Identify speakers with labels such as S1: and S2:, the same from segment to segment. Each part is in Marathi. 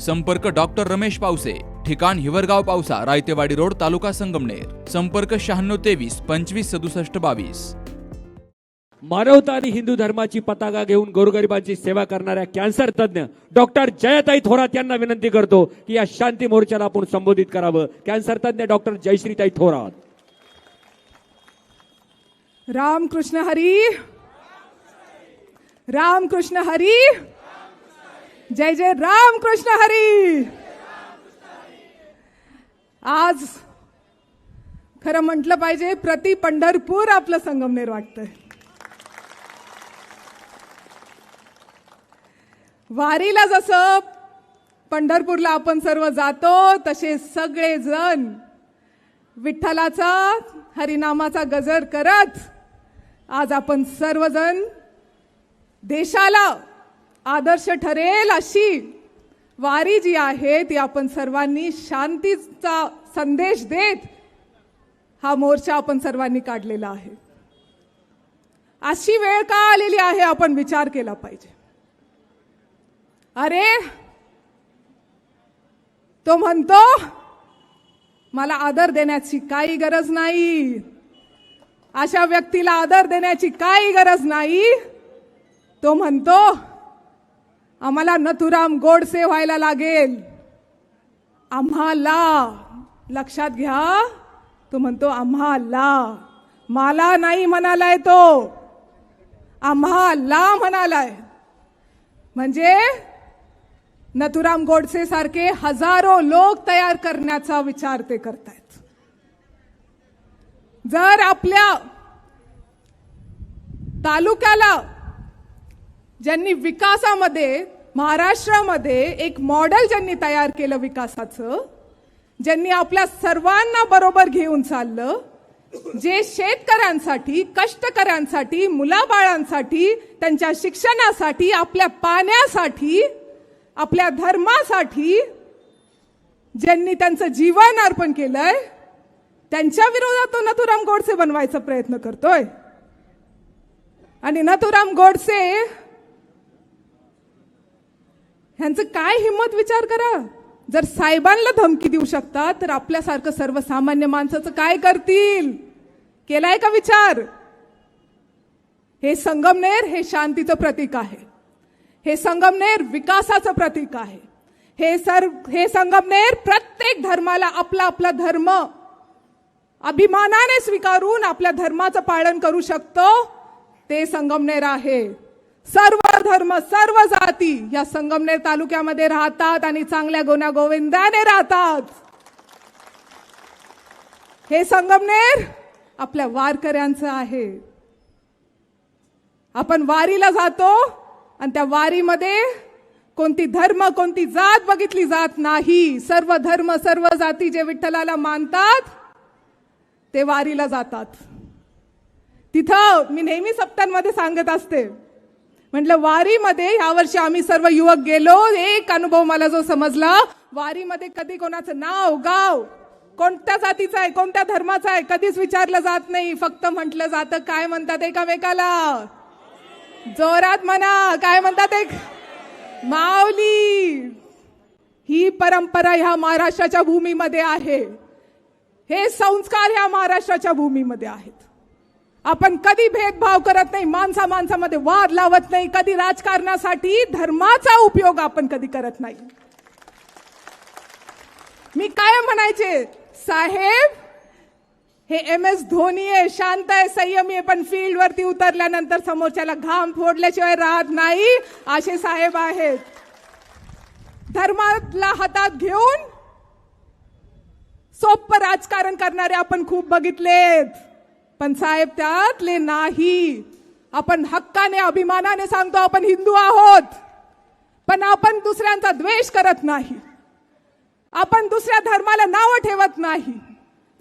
S1: संपर्क डॉक्टर रमेश पावसे ठिकाण हिवरगाव पावसा रायतेवाडी रोड तालुका संगमनेर. संपर्क शहाण्णव तेवीस पंचवीस सदुसष्ट बावीस.
S2: मानवता आणि हिंदू धर्माची पताका घेऊन गोरगरिबांची सेवा करणाऱ्या कॅन्सर तज्ज्ञ डॉक्टर जयताई थोरात यांना विनंती करतो की या शांती मोर्चाला आपण संबोधित करावं. कॅन्सर तज्ज्ञ डॉक्टर जयश्रीताई थोरात.
S3: राम कृष्ण हरी! राम कृष्ण हरी! जय जय राम कृष्ण हरी. आज खरं म्हटलं पाहिजे प्रति पंढरपूर आपलं संगमनेर वाटतंय. वारीला जसं पंढरपूरला आपण सर्व जातो तसे सगळे जण विठ्ठलाचा हरिनामाचा गजर करत आज आपण सर्वजण देशाला आदर्श ठरेल अशी वारी जी आहे ती आपण सर्वांनी शांतीचा संदेश देत हा मोर्चा आपण सर्वांनी काढलेला आहे. अशी वेळ का आलेली आहे आपण विचार केला पाहिजे. अरे तो म्हणतो मला आदर देण्याची काही गरज नाही. अशा व्यक्तीला आदर देण्याची काही गरज नाही. तो म्हणतो आम्हाला नथुराम गोडसे व्हायला लागेल. आम्हाला लक्षात घ्या तो म्हणतो आम्हाला मला नाही म्हणालाय तो. आम्हाला म्हणालाय. म्हणजे नथुराम गोडसे सारखे हजारो लोक तयार करण्याचा विचार ते करतायत. जर आपल्या तालुक्याला ज्यांनी विकासामध्ये महाराष्ट्रामध्ये एक मॉडेल ज्यांनी तयार केलं विकासाचं ज्यांनी आपल्या सर्वांना बरोबर घेऊन चाललं जे शेतकऱ्यांसाठी कष्टकऱ्यांसाठी मुलाबाळांसाठी त्यांच्या शिक्षणासाठी आपल्या पाण्यासाठी आपल्या धर्मासाठी ज्यांनी त्यांचं जीवन अर्पण केलंय त्यांच्या विरोधात तो नथुराम गोडसे बनवायचा प्रयत्न करतोय. आणि नथुराम गोडसे ह्यांचं काय हिंमत विचार करा. जर साहेबांना धमकी देऊ शकतात तर आपल्यासारखं सर्वसामान्य माणसाचं काय करतील? केलाय का विचार? हे संगमनेर हे शांतीचं प्रतीक आहे. हे संगमनेर विकासाचं प्रतीक आहे. हे सर हे संगमनेर प्रत्येक धर्माला आपला आपला धर्म अभिमानाने स्वीकारून आपल्या धर्माचं पालन करू शकतो ते संगमनेर आहे. सर्व धर्म सर्व जाती या संगमनेर तालुक्यामध्ये राहतात आणि चांगल्या गुन्हा गोविंदाने राहतात. हे संगमनेर आपल्या वारकऱ्यांचं आहे. आपण वारीला जातो आणि त्या वारीमध्ये कोणती धर्म कोणती जात बघितली जात नाही. सर्व धर्म सर्व जाती जे विठ्ठलाला मानतात ते वारीला जातात. तिथं मी नेहमी सप्तांमध्ये सांगत असते म्हटलं वारीमध्ये यावर्षी आम्ही सर्व युवक गेलो. एक अनुभव मला जो समजला वारीमध्ये कधी कोणाचं नाव गाव कोणत्या जातीचं आहे कोणत्या धर्माचा आहे कधीच विचारलं जात नाही. फक्त म्हटलं जातं काय म्हणतात एकामेकाला? जोरात म्हणा काय म्हणतात एक? माऊली. ही परंपरा ह्या महाराष्ट्राच्या भूमीमध्ये आहे. हे संस्कार ह्या महाराष्ट्राच्या भूमीमध्ये आहेत. आपण कधी भेदभाव करत नाही माणसा माणसामध्ये वाद लावत नाही कधी राजकारणासाठी धर्माचा उपयोग आपण कधी करत नाही. मी काय म्हणायचे? साहेब हे एम एस धोनी आहे शांत आहे संयमी आहे पण फील्ड वरती उतरल्यानंतर समोरच्याला घाम फोडल्याशिवाय राहत नाही असे साहेब आहेत. धर्माला हातात घेऊन सोप्प राजकारण करणारे आपण खूप बघितलेत. पण साहेब त्यातले नाही. आपण हक्काने अभिमानाने सांगतो आपण हिंदू आहोत. पण आपण दुसऱ्यांचा द्वेष करत नाही. आपण दुसऱ्या धर्माला नावं ठेवत नाही.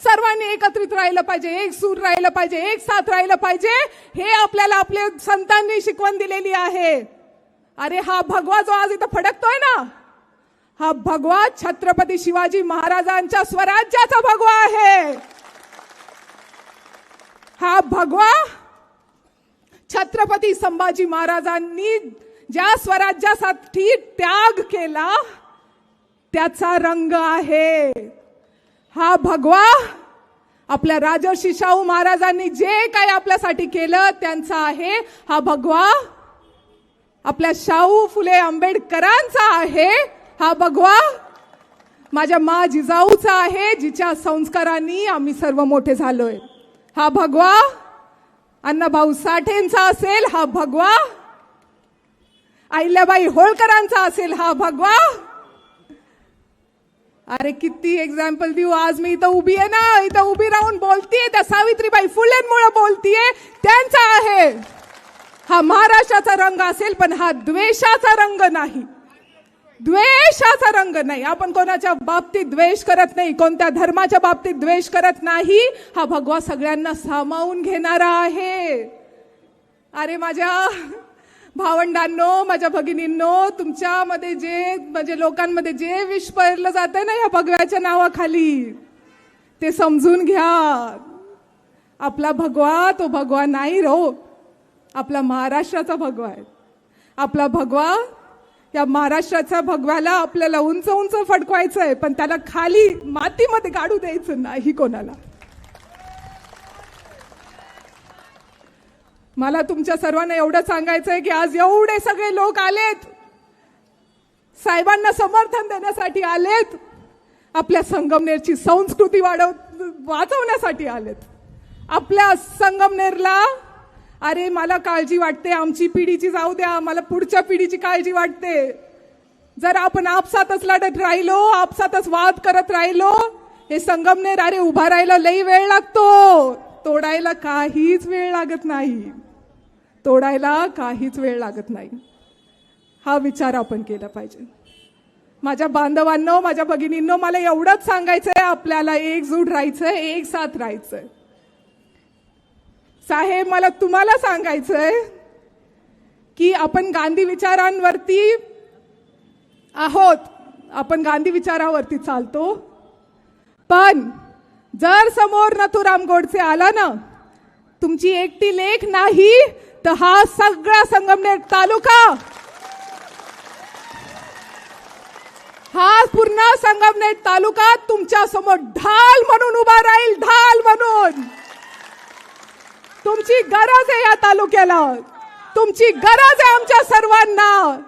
S3: सर्वांनी एकत्रित राहिलं पाहिजे एक सूर राहिलं पाहिजे एक साथ राहिलं पाहिजे. हे आपल्याला आपल्या संतांनी शिकवण दिलेली आहे. अरे हा भगवा जो आज इथं फडकतोय ना हा भगवा छत्रपती शिवाजी महाराजांच्या स्वराज्याचा भगवा आहे. हा भगवा छत्रपती संभाजी महाराजांनी ज्या स्वराज्यासाठी त्याग केला त्याचा रंग आहे. हा भगवा आपल्या राजर्षी शाहू महाराजांनी जे काही आपल्यासाठी केलं त्यांचा आहे. हा भगवा आपल्या शाहू फुले आंबेडकरांचा आहे. हा भगवा माझ्या मा जिजाऊचा आहे जिच्या संस्कारांनी आम्ही सर्व मोठे झालोय. हा भगवा अण्णाभाऊ साठेंचा असेल हा भगवा. अहिल्याबाई होळकरांचा असेल हा भगवा. अरे किती एक्झाम्पल देऊ. आज मी इथं उभी आहे ना इथं उभी राहून बोलतीये. त्या सावित्रीबाई फुलेंमुळे बोलतीये. त्यांचा आहे. हा महाराष्ट्राचा रंग असेल पण हा द्वेषाचा रंग नाही. द्वेषाचा रंग नाही. आपण कोणाच्या बाबतीत द्वेष करत नाही कोणत्या धर्माच्या बाबतीत द्वेष करत नाही हा भगवा सगळ्यांना सामावून घेणारा आहे. अरे माझ्या भावंडांनो माझ्या भगिनींनो तुमच्यामध्ये जे म्हणजे लोकांमध्ये जे विष पेरलं जात ना या भगव्याच्या नावाखाली ते समजून घ्या. आपला भगवा तो भगवा नाही रो. आपला महाराष्ट्राचा भगवा आहे. आपला भगवा या महाराष्ट्राच्या भगव्याला आपल्याला उंच उंच फडकवायचं आहे पण त्याला खाली मातीमध्ये काढू द्यायचं नाही कोणाला. मला तुमच्या सर्वांना एवढं सांगायचं आहे की आज एवढे सगळे लोक आलेत. साहेबांना समर्थन देण्यासाठी आलेत. आपल्या संगमनेरची संस्कृती वाढव वाचवण्यासाठी आलेत. आपल्या संगमनेरला अरे मला काळजी वाटते. आमची पिढीची जाऊ द्या. मला पुढच्या पिढीची काळजी वाटते. जर आपण आपसातच लढत राहिलो आपसातच वाद करत राहिलो हे संगमनेर अरे उभा राहायला लई वेळ लागतो. तोडायला काहीच वेळ लागत नाही. तोडायला काहीच वेळ लागत नाही. हा विचार आपण केला पाहिजे. माझ्या बांधवांनो माझ्या भगिनींनो मला एवढंच सांगायचंय. आपल्याला एकजूट राहायचंय एक साथ राहायचंय. साहेब मला तुम्हाला सांगायचंय की आपण गांधी विचारांवरती आहोत. आपण गांधी विचारावरती चालतो. पण जर समोर नथुराम गोडसे आला ना तुमची एकटी लेख नाही तर हा सगळा संगमनेर तालुका. हा पूर्ण संगमनेर तालुका तुमच्यासमोर ढाल म्हणून उभा राहील ढाल म्हणून. तुमची गरज आहे या तालुक्याला. तुमची गरज आहे आमच्या सर्वांना.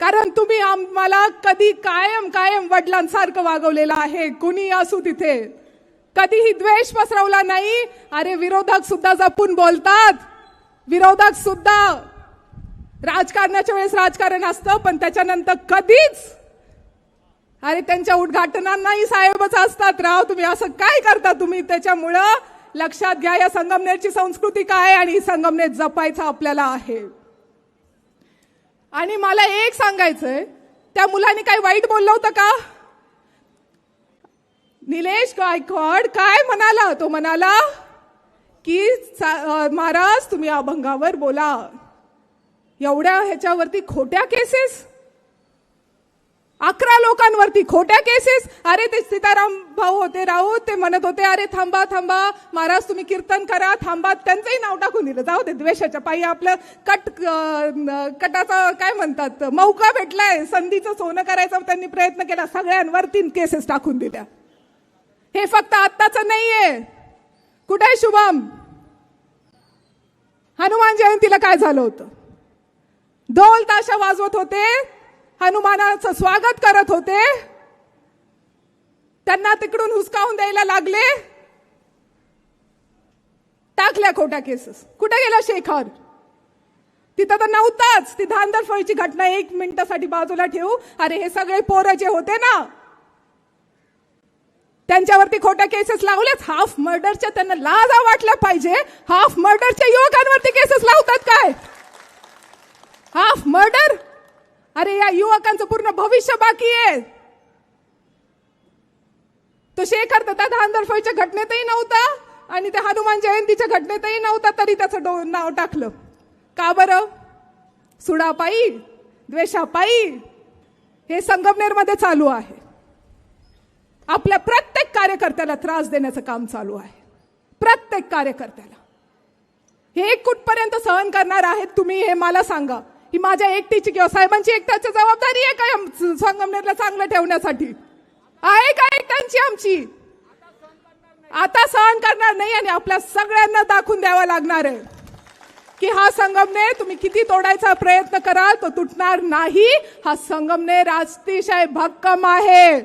S3: कारण तुम्ही आम्हाला कधी कायम कायम वडिलांसारखं वागवलेलं आहे. कुणी असू तिथे. कधीही द्वेष पसरवला नाही. अरे विरोधक सुद्धा जपून बोलतात. विरोधक सुद्धा. राजकारणाच्या वेळेस राजकारण असतं पण त्याच्यानंतर कधीच. अरे त्यांच्या उद्घाटनांनाही साहेबच असतात. राव तुम्ही असं काय करता तुम्ही? त्याच्यामुळं लक्षात घ्या या संगमनेरची संस्कृती काय आणि ही संगमनेर जपायचं आपल्याला आहे. आणि मला एक सांगायचंय त्या मुलाने काही वाईट बोललं होतं का? निलेश गायकवाड काय म्हणाला? तो म्हणाला की महाराज तुम्ही अभंगावर बोला. एवढ्या ह्याच्यावरती खोट्या केसेस अकरा लोकांवरती खोट्या केसेस अरे ते सीताराम भाऊ होते राऊत ते म्हणत होते अरे थांबा थांबा. महाराज तुम्ही कीर्तन करा. थांबा. त्यांचंही नाव टाकून दिलं. जाऊ दे द्वेषाच्या पायी आपलं कट कटाचा काय म्हणतात? मौका भेटलाय. संधीचं सोनं करायचा. त्यांनी प्रयत्न केला. सगळ्यांवरती केसेस टाकून दिल्या. हे फक्त आत्ताचं नाहीये. कुठे आहे शुभम? हनुमान जयंतीला काय झालं होतं? ढोल ताशा वाजवत होते. हनुमानाचं स्वागत करत होते. त्यांना तिकडून हुसकावून द्यायला लागले. टाकल्या खोट्या केसेस. कुठे गेला शेखर? तिथं तर नव्हताच. ती धांदर फळीची घटना एक मिनिटासाठी बाजूला ठेवू. अरे हे सगळे पोरं जे होते ना त्यांच्यावरती खोट्या केसेस लावल्याच हाफ मर्डरच्या त्यांना लाजा वाटल्या पाहिजे. हाफ मर्डरच्या युवकांवरती केसेस लावतात काय? Half murder? अरे या युवकांचं पूर्ण भविष्य बाकी आहे. तो शेखर त्या धानदरफळीच्या घटनेतही नव्हता आणि त्या हनुमान जयंतीच्या घटनेतही नव्हता तरी त्याचं डो- नाव टाकलं. का बरं? सुडापायी द्वेषापायी हे संगमनेरमध्ये चालू आहे. आपल्या प्रत्येक कार्यकर्त्याला त्रास देण्याचं काम चालू आहे. प्रत्येक कार्यकर्त्याला. हे कुठपर्यंत सहन करणार आहेत तुम्ही हे मला सांगा. ही माझ्या एकटीची किंवा साहेबांची एकट्याची जबाबदारी आहे का संगमनेरला चांगलं ठेवण्यासाठी? आहे का एकट्यांची आमची? आता सहन करणार नाही आणि आपल्या सगळ्यांना दाखवून द्यावं लागणार आहे. की हा संगमनेर तुम्ही किती तोडायचा प्रयत्न कराल तो तुटणार नाही. हा संगमनेर अतिशय भक्कम आहे.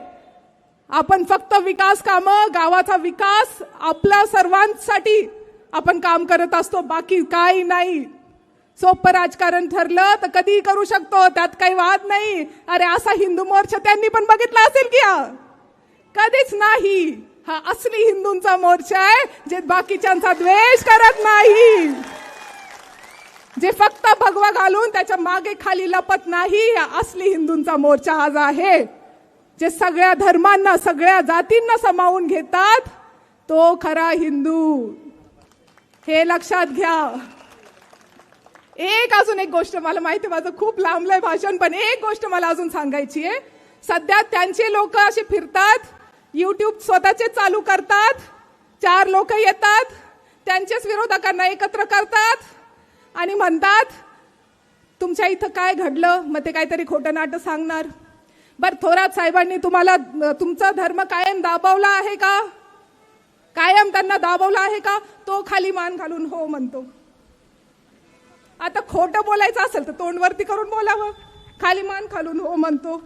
S3: आपण फक्त विकास कामं गावाचा विकास आपल्या सर्वांसाठी आपण काम करत असतो बाकी काही नाही. सोपं राजकारण ठरलं तर कधीही करू शकतो त्यात काही वाद नाही. अरे असा हिंदू मोर्चा त्यांनी पण बघितला असेल की हा? कधीच नाही. हा असली हिंदूंचा मोर्चा आहे जे बाकीच्यांचा द्वेष करत नाही. जे फक्त भगवा घालून त्याच्यामागे खाली लपत नाही हा असली हिंदूंचा मोर्चा आज आहे. जे सगळ्या धर्मांना सगळ्या जातींना सामावून घेतात तो खरा हिंदू. हे लक्षात घ्या. एक अजून एक गोष्ट मला माहिती आहे, माझं खूप लांबलंय भाषण पण एक गोष्ट मला अजून सांगायची आहे. सध्या त्यांचे लोक असे फिरतात युट्यूब स्वतःचे चालू करतात चार लोक येतात त्यांच्याच विरोधकांना एकत्र करतात आणि म्हणतात तुमच्या इथं काय घडलं? मग ते काहीतरी खोटं नाटं सांगणार. बरं थोरात साहेबांनी तुम्हाला तुमचा धर्म कायम दाबवला आहे का? कायम त्यांना दाबवला आहे का? तो खाली मान घालून हो म्हणतो. आता खोटं बोलायचं असेल तर तोंडवरती करून बोलावं. खाली मान खालून हो म्हणतो.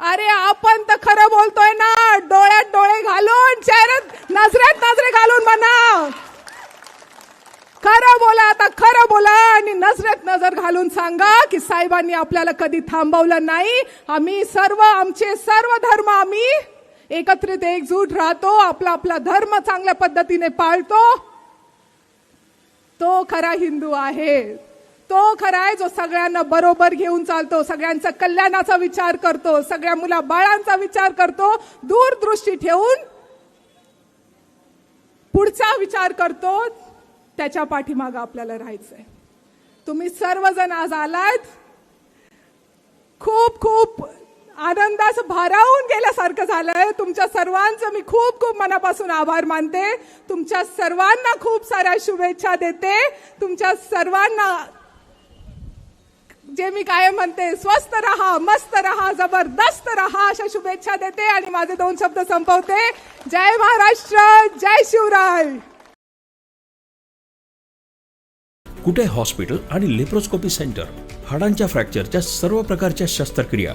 S3: अरे आपण तर खरं बोलतोय ना. डोळ्यात डोळे घालून चेहऱ्यात नजरेत नजरे घालून म्हणा. खरं बोला आता खरं बोला. आणि नजरेत नजर घालून सांगा की साहेबांनी आपल्याला कधी थांबवलं नाही. आम्ही सर्व आमचे सर्व धर्म आम्ही एकत्रित एकजूट राहतो. आपला आपला धर्म चांगल्या पद्धतीने पाळतो. तो खरा हिंदू आहे. तो खरा आहे जो सगळ्यांना बरोबर घेऊन चालतो सगळ्यांचा कल्याणाचा विचार करतो सगळ्या मुला बाळांचा विचार करतो दूरदृष्टी ठेवून पुढचा विचार करतो त्याच्या पाठीमागं आपल्याला राहायचंय. तुम्ही सर्वजण आज आलात. खूप खूप आनंदास भारावून गेल्यासारखं झालंय. तुमच्या सर्वांचं मी खूप खूप मनापासून आभार मानते. तुमच्या सर्वांना खूप साऱ्या शुभेच्छा देते. तुमच्या सर्वांना जे मी काय म्हणते स्वस्त रहा मस्त रहा जबरदस्त रहा अशा शुभेच्छा देते आणि माझे दोन शब्द संपवते. जय महाराष्ट्र जय शिवराय.
S4: कुठे हॉस्पिटल आणि लेप्रोस्कोपी सेंटर? हाडांच्या फ्रॅक्चरच्या सर्व प्रकारच्या शस्त्रक्रिया.